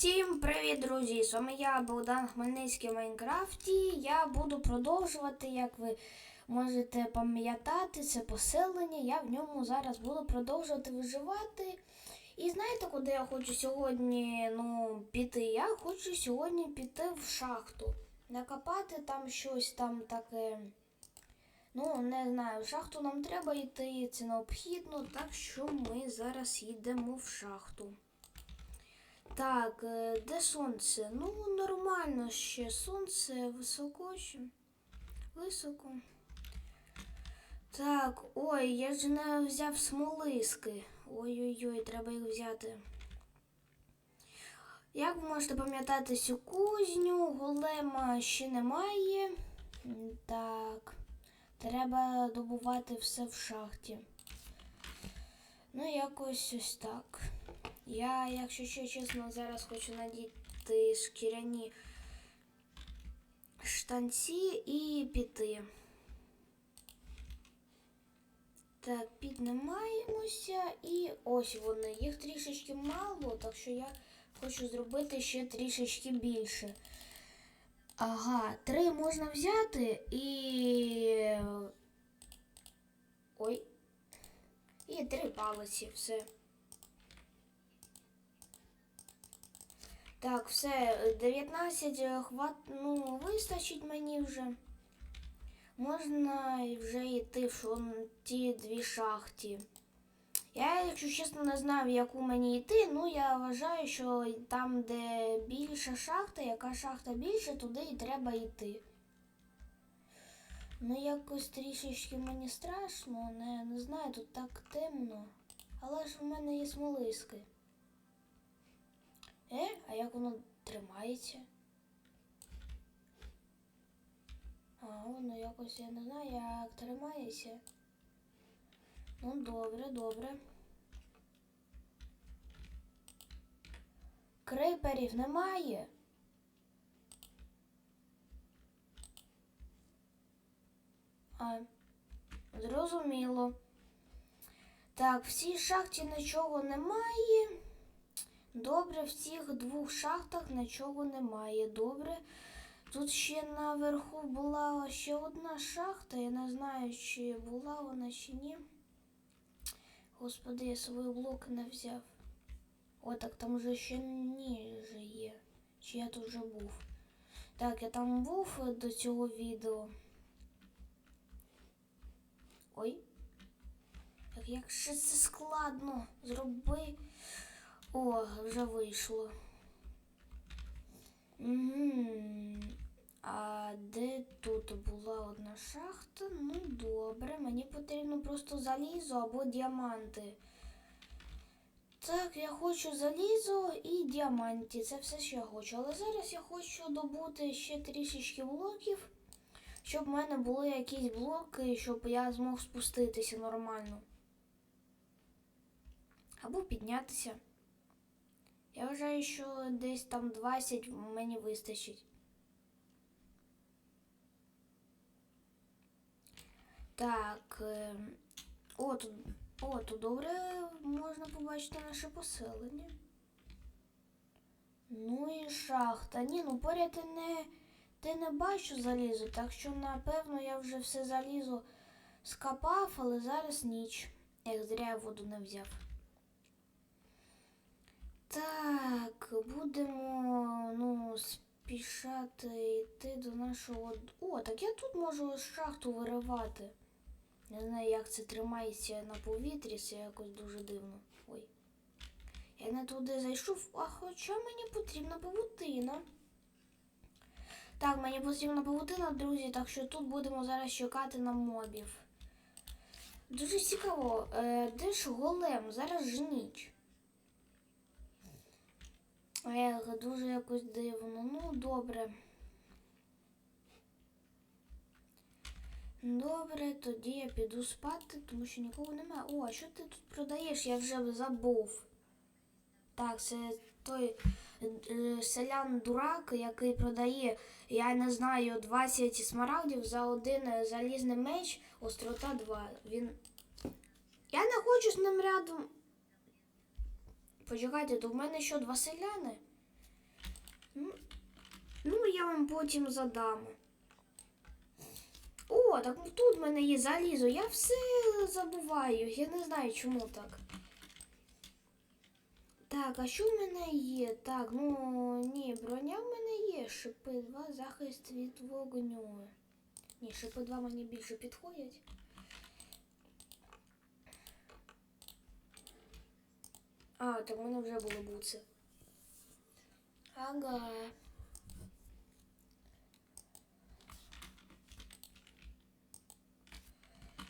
Всім привіт, друзі! З вами я, Богдан Хмельницький в Майнкрафті. Я буду продовжувати, як ви можете пам'ятати, це поселення. Я в ньому зараз буду продовжувати виживати. І знаєте, куди я хочу сьогодні ну, піти? Я хочу сьогодні піти в шахту. Накопати там щось там таке. Ну, не знаю, в шахту нам треба йти, це необхідно, так що ми зараз йдемо в шахту. Так, е, де сонце? Ну, нормально ще. Сонце високо ще. Високо. Так, ой, я ж не взяв смолиски. Ой-ой-ой, треба їх взяти. Як ви можете пам'ятати цю кузню, голема ще немає. Так, треба добувати все в шахті. Ну, якось ось так. Я, якщо ще чесно, зараз хочу надіти шкіряні штанці і піти. Так, піднімаємося і ось вони. Їх трішечки мало, так що я хочу зробити ще трішечки більше. Ага, три можна взяти і. Ой. І три палиці, все. Так, все, 19 е, хват, ну, вистачить мені вже. Можна вже йти в шон- ті дві шахті. Я, якщо чесно, не знаю, в яку мені йти, ну я вважаю, що там, де більша шахта, яка шахта більше, туди і треба йти. Ну, якось трішечки мені страшно, не, не знаю, тут так темно. Але ж в мене є смолиски. Е, а як воно тримається? А, воно якось я не знаю, як тримається. Ну, добре, добре. Криперів немає. А, зрозуміло. Так, в цій шахті нічого немає. Добре, в цих двох шахтах нічого немає. Добре. Тут ще наверху була ще одна шахта. Я не знаю, чи була вона чи ні. Господи, я свої блоки не взяв. О, так там вже ще ніже є. Чи я тут вже був? Так, я там був до цього відео. Ой. Так як ще це складно. Зроби. О, вже вийшло. Угу. А де тут була одна шахта? Ну добре, мені потрібно просто залізо або діаманти. Так, я хочу залізо і діаманти. Це все, що я хочу. Але зараз я хочу добути ще трішечки блоків, щоб в мене були якісь блоки, щоб я змог спуститися нормально. Або піднятися. Я вважаю, що десь там 20 мені вистачить. Так. е, О, тут, о, тут добре можна побачити наше поселення. Ну і шахта. Ні, ну поряд ти не, ти не бачу залізу, так що напевно я вже все залізо скопав, але зараз ніч. Як зря я воду не взяв. Так, будемо ну, спішати йти до нашого. О, так я тут можу шахту виривати. Не знаю, як це тримається на повітрі, це якось дуже дивно. Ой. Я не туди зайшов, а хоча мені потрібна павутина. Так, мені потрібна павутина, друзі, так що тут будемо зараз чекати на мобів. Дуже цікаво, е, де ж голем? Зараз ж ніч. Ех, дуже якось дивно. Ну, добре. Добре, тоді я піду спати, тому що нікого немає. О, а що ти тут продаєш? Я вже забув. Так, це той е, селян дурак, який продає, я не знаю, 20 смарагдів за один залізний меч, острота 2. Він. Я не хочу з ним рядом. Почекайте, то в мене що, два селяни? Ну, ну, я вам потім задам. О, так тут в мене є залізо. Я все забуваю. Я не знаю, чому так. Так, а що в мене є? Так, ну ні, броня в мене є. Шипи 2, захист від вогню. Ні, шипи 2 мені більше підходять. А, так в мене вже були буци. Ага.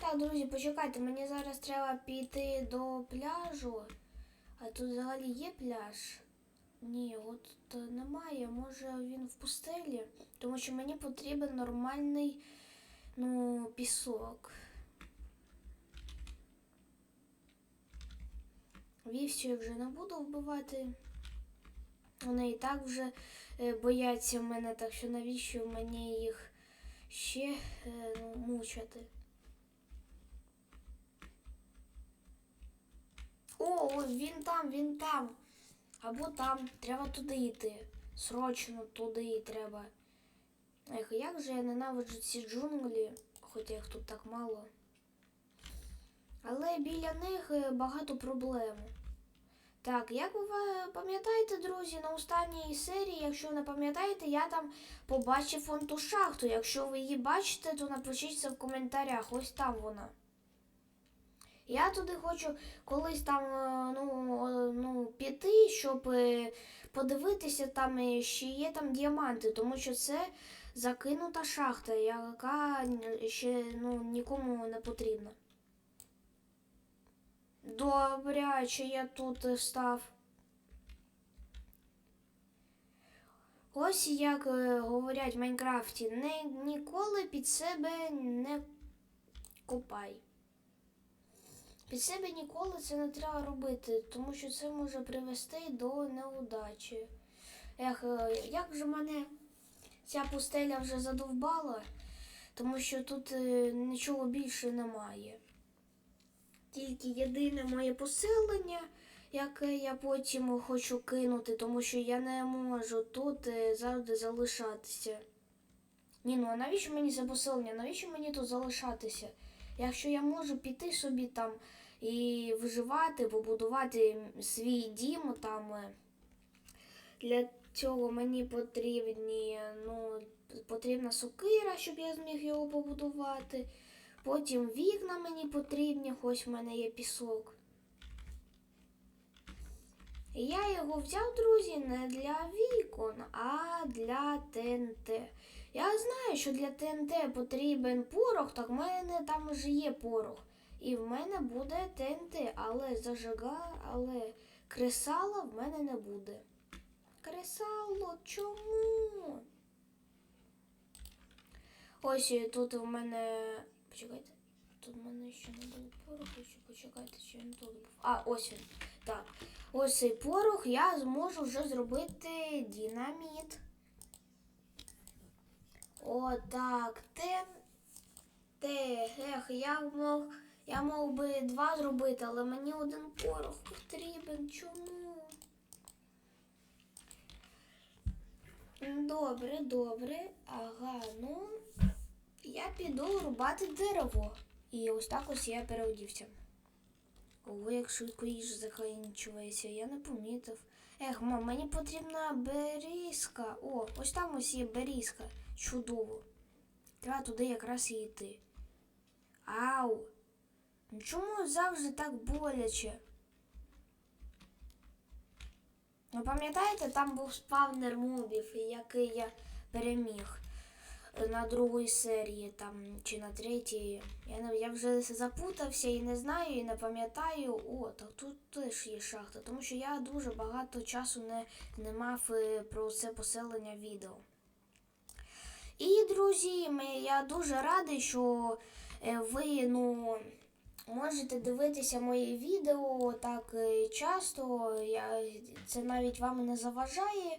Так, друзі, почекайте, мені зараз треба піти до пляжу. А тут взагалі є пляж? Ні, от немає. Може він в пустелі, тому що мені потрібен нормальний ну, пісок. Вівцю я вже не буду вбивати. Вони і так вже е, бояться мене, так що навіщо мені їх ще е, ну, мучати? О, він там, він там. Або там. Треба туди йти. Срочно туди і треба. Ех, як же я ненавиджу ці джунглі, хоча їх тут так мало. Але біля них е, багато проблем. Так, як ви пам'ятаєте, друзі, на останній серії, якщо не пам'ятаєте, я там побачив вон ту шахту. Якщо ви її бачите, то напишіть це в коментарях. Ось там вона. Я туди хочу колись там е, ну, е, ну, піти, щоб е, подивитися там, е, ще є там діаманти, тому що це закинута шахта, яка ще ну, нікому не потрібна. Добряче я тут став. Ось як е, говорять в Майнкрафті, не, ніколи під себе не копай. Під себе ніколи це не треба робити, тому що це може привести до неудачі. Ех, е, як же мене ця пустеля вже задовбала, тому що тут е, нічого більше немає. Тільки єдине моє поселення, яке я потім хочу кинути, тому що я не можу тут е, завжди залишатися. Ні, ну а навіщо мені це поселення? Навіщо мені тут залишатися? Якщо я можу піти собі там і виживати, побудувати свій дім там. е, Для цього мені потрібні, ну, потрібна сокира, щоб я зміг його побудувати. Потім вікна мені потрібні, хоч в мене є пісок. Я його взяв, друзі, не для вікон, а для ТНТ. Я знаю, що для ТНТ потрібен порох, так в мене там вже є порох. І в мене буде ТНТ, але зажига, але кресала в мене не буде. Кресало, чому? Ось тут у мене. Почекайте. Тут в мене ще не було пороху, ще почекайте, чи він тут був. А, ось він. Так. Ось цей порох я зможу вже зробити динаміт. Отак. Те. Те. Ех, я мог. Я мав би два зробити, але мені один порох потрібен. Чому? Добре, добре. Ага, ну я піду рубати дерево. І ось так ось я переодівся. Ого, як швидко їжа закінчується, я не помітив. Ех, мам, мені потрібна берізка. О, ось там ось є берізка. Чудово. Треба туди якраз і йти. Ау! Ну Чому завжди так боляче? Ну, пам'ятаєте, там був спавнер мобів, який я переміг на другій серії там чи на третій. Я, я вже запутався і не знаю, і не пам'ятаю. О, так тут теж є шахта, тому що я дуже багато часу не, не мав е, про це поселення відео. І, друзі, ми- я дуже радий, що е, ви ну, можете дивитися мої відео так е, часто. Я, це навіть вам не заважає.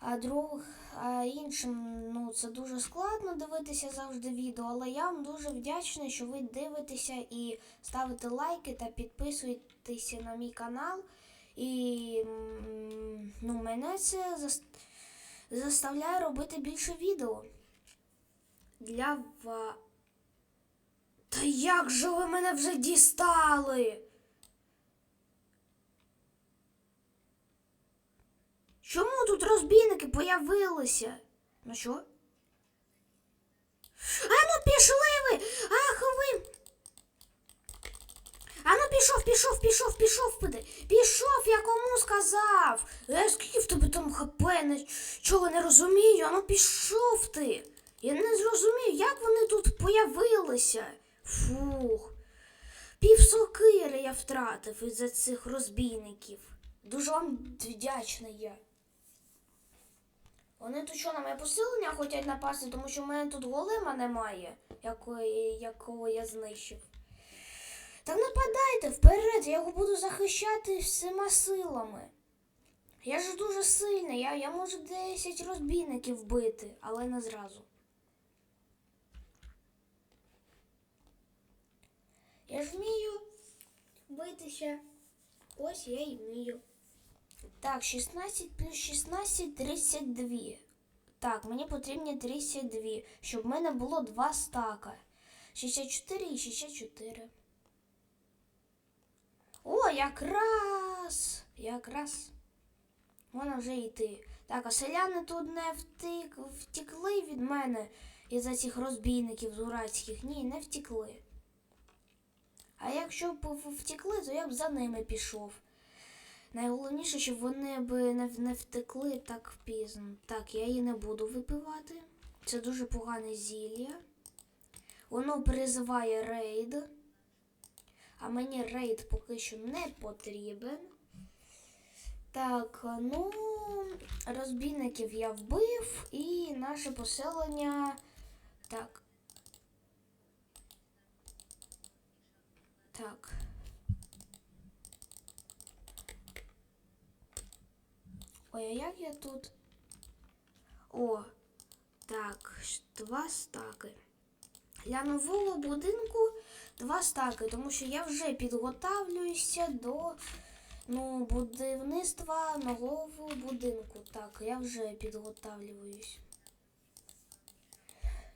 А друг, а іншим ну, це дуже складно дивитися завжди відео, але я вам дуже вдячний, що ви дивитеся і ставите лайки та підписуєтеся на мій канал. І ну, мене це зас- заставляє робити більше відео. Для ва. Та як же ви мене вже дістали? Чому тут розбійники появилися? Ну що? А ну пішли ви! Ах ви! А ну пішов, пішов, пішов, пішов, піди. Пішов, я кому сказав. Е, скільки в тебе там хп, нічого не розумію. А ну пішов ти. Я не зрозумів, як вони тут появилися. Фух. Пів сокири я втратив із-за цих розбійників. Дуже вам вдячний я. Вони тут що на моє посилення хочуть напасти, тому що в мене тут голема немає, якого я знищив. Так нападайте вперед, я його буду захищати всіма силами. Я ж дуже сильний, я, я можу 10 розбійників вбити, але не зразу. Я ж вмію битися. Ось я і вмію. Так, 16 плюс 16 32. Так, мені потрібні 32, щоб в мене було 2 стака. 64 і 64. О, якраз! Якраз. Можна вже йти. Так, а селяни тут не втик, втікли від мене із-за цих розбійників дурацьких. Ні, не втікли. А якщо б в- втекли, то я б за ними пішов. Найголовніше, щоб вони б не, не втекли так пізно. Так, я її не буду випивати. Це дуже погане зілля. Воно призиває рейд. А мені рейд поки що не потрібен. Так, ну, розбійників я вбив і наше поселення. Так. Так. Ой, а як я тут? О, так, два стаки. Для нового будинку два стаки, тому що я вже підготавлююся до ну, будівництва нового будинку. Так, я вже підготавлююсь.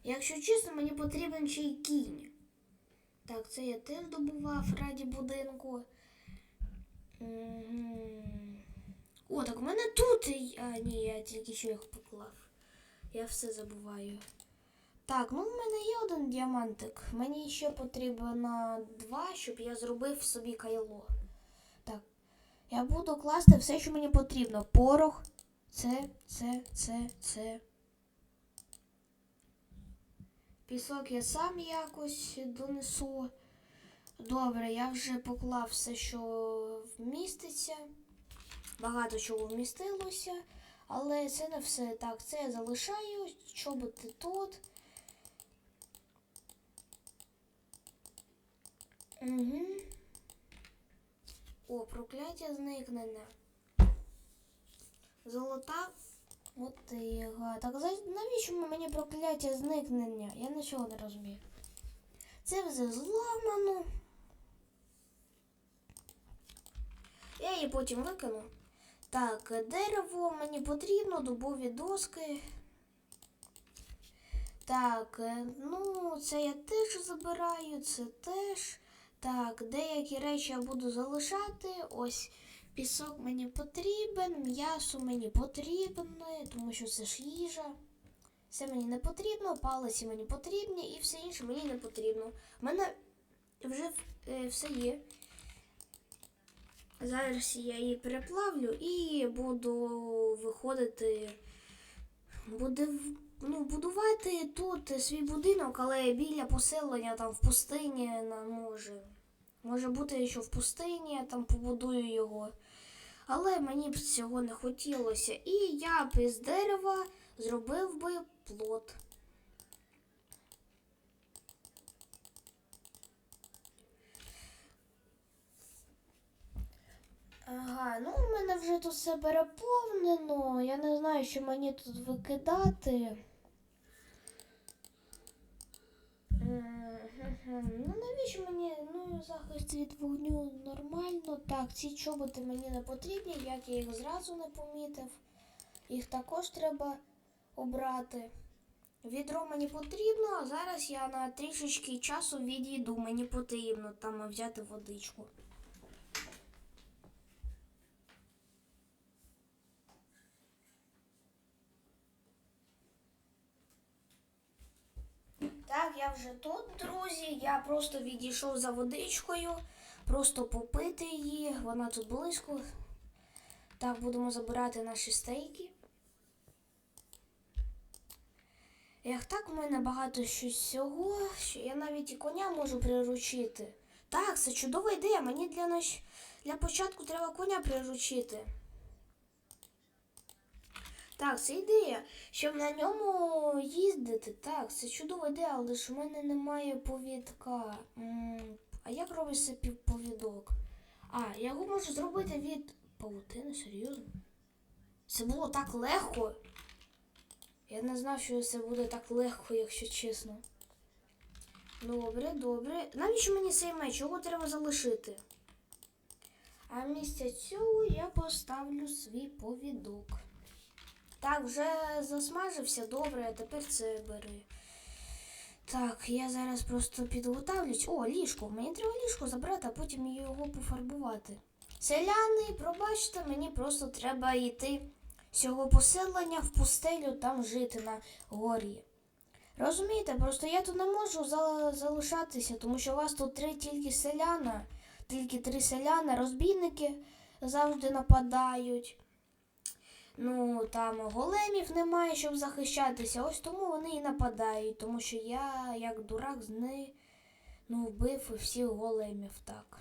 Якщо чесно, мені потрібен ще й кінь. Так, це я теж добував раді будинку. Мгм. О, так у мене тут. А, ні, я тільки що їх поклав. Я все забуваю. Так, ну в мене є один діамантик. Мені ще потрібно два, щоб я зробив собі кайло. Так. Я буду класти все, що мені потрібно. Порох. Це, це, це, це. Пісок я сам якось донесу. Добре, я вже поклав все, що вміститься. Багато чого вмістилося. Але це не все. Так, це я залишаю. Чоботи тут. Угу. О, прокляття зникнення. Золота мотига. Так навіщо мені прокляття зникнення? Я нічого не розумію. Це вже зламано. Я її потім викину. Так, дерево мені потрібно, дубові доски. Так, е, ну це я теж забираю, це теж. Так, деякі речі я буду залишати. Ось пісок мені потрібен, м'ясо мені потрібне, тому що це ж їжа. Це мені не потрібно, палиці мені потрібні і все інше мені не потрібно. У мене вже е, все є. Зараз я її переплавлю і буду виходити, буду, ну, будувати тут свій будинок, але біля поселення там в пустині може. Може бути, що в пустині я там побудую його. Але мені б цього не хотілося. І я б із дерева зробив би плот. Ага, ну у мене вже тут все переповнено. Я не знаю, що мені тут викидати. Ну навіщо мені ну, захист від вогню нормально? Так, ці чоботи мені не потрібні, як я їх зразу не помітив. Їх також треба обрати. Відро мені потрібно, а зараз я на трішечки часу відійду. Мені потрібно там взяти водичку. Так, я вже тут, друзі. Я просто відійшов за водичкою, просто попити її. Вона тут близько. Так, будемо забирати наші стейки. Як так у мене багато щось всього, що я навіть і коня можу приручити. Так, це чудова ідея. Мені для наш... для початку треба коня приручити. Так, це ідея, щоб на ньому їздити. Так, це чудова ідея, але ж у мене немає повідка. А як робиться пів- повідок? А, я його можу зробити від павутини, серйозно? Це було так легко. Я не знав, що це буде так легко, якщо чесно. Добре, добре. Навіщо мені цей меч? Його треба залишити? А місця цього я поставлю свій повідок. Так, вже засмажився, добре, а тепер це бери. Так, я зараз просто підготовлюсь. О, ліжко. Мені треба ліжко забрати, а потім його пофарбувати. Селяни, пробачте, мені просто треба йти з цього поселення в пустелю там жити на горі. Розумієте, просто я тут не можу залишатися, тому що у вас тут три тільки селяна, тільки три селяни, розбійники завжди нападають. Ну, там големів немає, щоб захищатися. Ось тому вони і нападають, тому що я, як дурак, з не ну, вбив всіх големів так.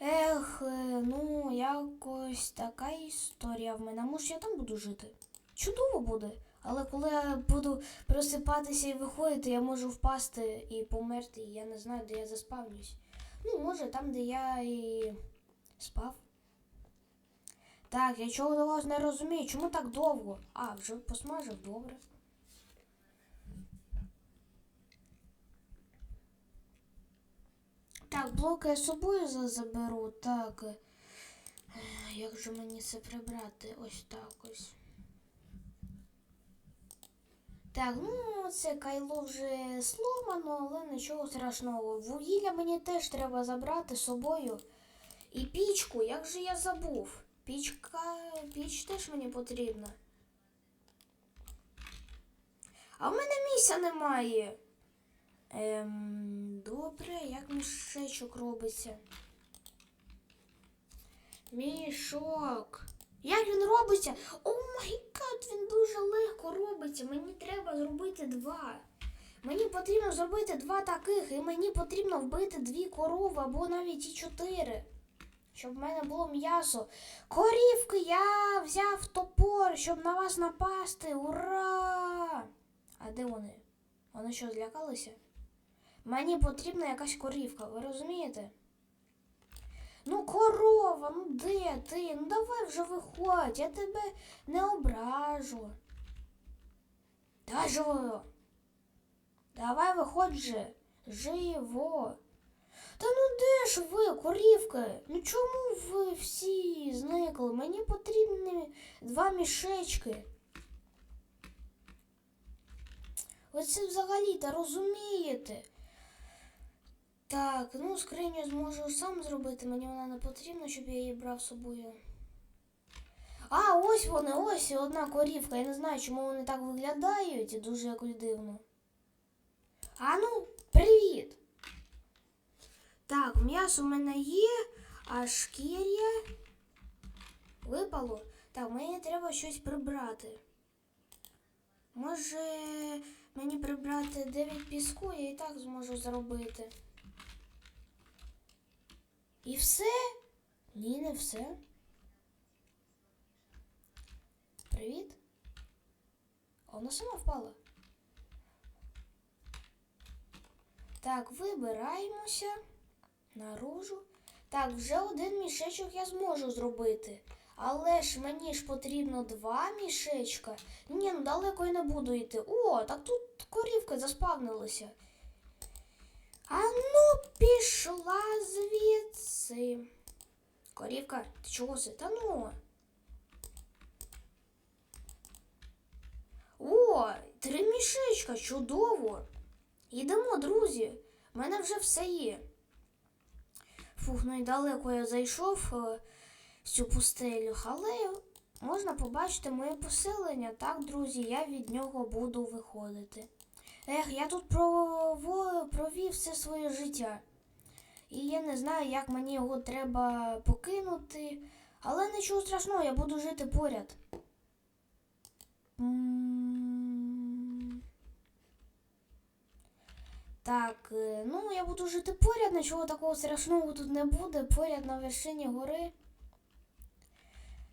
Ех, е, ну, якось така історія в мене. Може, я там буду жити? Чудово буде. Але коли я буду просипатися і виходити, я можу впасти і померти, і я не знаю, де я заспавнюсь. Ну, може, там, де я і спав. Так, я чого до вас не розумію. Чому так довго? А, вже посмажив, добре. Так, блоки я з собою заберу. Так. е, Як же мені це прибрати? Ось так ось. Так, ну це кайло вже сломано, але нічого страшного. Вугілля мені теж треба забрати з собою. І пічку, як же я забув? Пічка, піч теж мені потрібна. А в мене місця немає. Ем, добре, як мішечок робиться. Мішок. Як він робиться? О май гад, він дуже легко робиться. Мені треба зробити два. Мені потрібно зробити два таких, і мені потрібно вбити дві корови або навіть і чотири. Щоб в мене було м'ясо. Корівки, я взяв топор, щоб на вас напасти. Ура! А де вони? Вони що, злякалися? Мені потрібна якась корівка, ви розумієте? Ну, корова, ну де ти? Ну давай вже виходь, я тебе не ображу. Давай живо. Давай виходь же. Живо. Та ну де ж ви, корівки? Ну чому ви всі зникли? Мені потрібні два мішечки. Ви це взагалі-то розумієте? Так, ну скриню зможу сам зробити, мені вона не потрібна, щоб я її брав з собою. А, ось вони, ось одна корівка. Я не знаю, чому вони так виглядають дуже якось дивно. А ну, привіт! Так, м'ясо в мене є, а шкір'я випало. Так, мені треба щось прибрати. Може мені прибрати 9 піску, я і так зможу зробити. І все? Ні, не все. Привіт. А вона сама впала. Так, вибираємося наружу. Так, вже один мішечок я зможу зробити. Але ж мені ж потрібно два мішечка. Ні, ну далеко я не буду йти. О, так тут корівка заспавнилася. А ну, пішла звідси. Корівка, ти чого це? Та ну. О, три мішечка, чудово. Йдемо, друзі. У мене вже все є. Фух, ну і далеко я зайшов е, в цю пустелю, але можна побачити моє поселення. Так, друзі, я від нього буду виходити. Ех, я тут провів все своє життя. І я не знаю, як мені його треба покинути. Але нічого страшного, я буду жити поряд. Так, е, ну я буду жити поряд, нічого такого страшного тут не буде, поряд на вершині гори.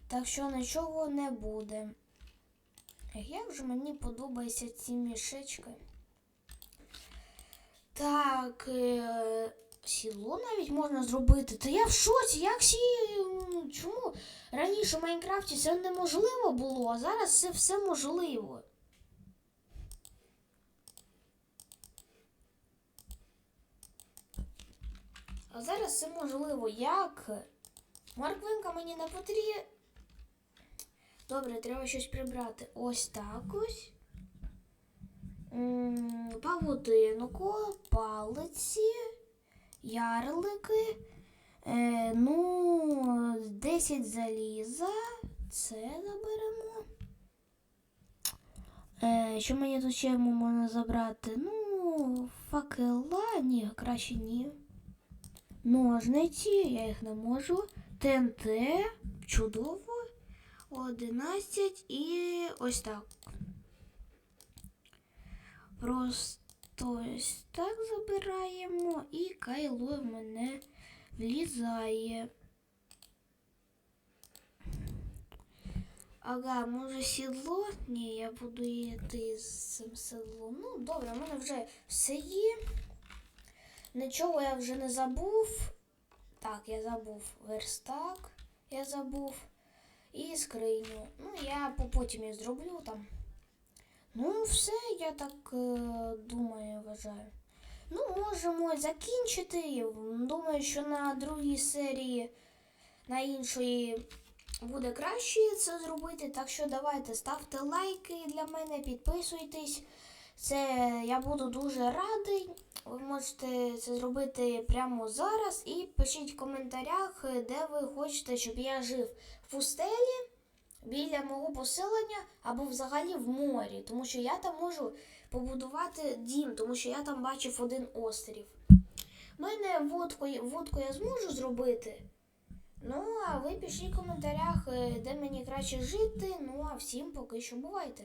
Так що нічого не буде. Як же мені подобаються ці мішечки. Так, е, сіло навіть можна зробити. Та я в шоці, як сі. Чому раніше в Майнкрафті це неможливо було, а зараз це все можливо. А зараз це можливо. Як? Морквинка мені не потрібна. Добре, треба щось прибрати. Ось так ось. Павутинку, палиці, ярлики. Е, ну, 10 заліза. Це заберемо. Е, що мені тут ще можна забрати? Ну, факела, ні, краще ні. Ножниці, я їх не можу. ТНТ, чудово. 11 і ось так. Просто ось так забираємо і кайло в мене влізає. Ага, може сідло? Ні, я буду йти з цим седлом. Ну, добре, в мене вже все є. Нічого я вже не забув. Так, я забув верстак, я забув. І скриню. Ну, я потім її зроблю там. Ну, все, я так е, думаю, вважаю. Ну, можемо закінчити. Думаю, що на другій серії, на іншої буде краще це зробити. Так що давайте ставте лайки для мене, підписуйтесь. Це я буду дуже радий. Ви можете це зробити прямо зараз і пишіть в коментарях, е, де ви хочете, щоб я жив в пустелі біля мого поселення або взагалі в морі, тому що я там можу побудувати дім, тому що я там бачив один острів. У мене водку, водку я зможу зробити. Ну, а ви пишіть в коментарях, е, де мені краще жити. Ну а всім поки що бувайте.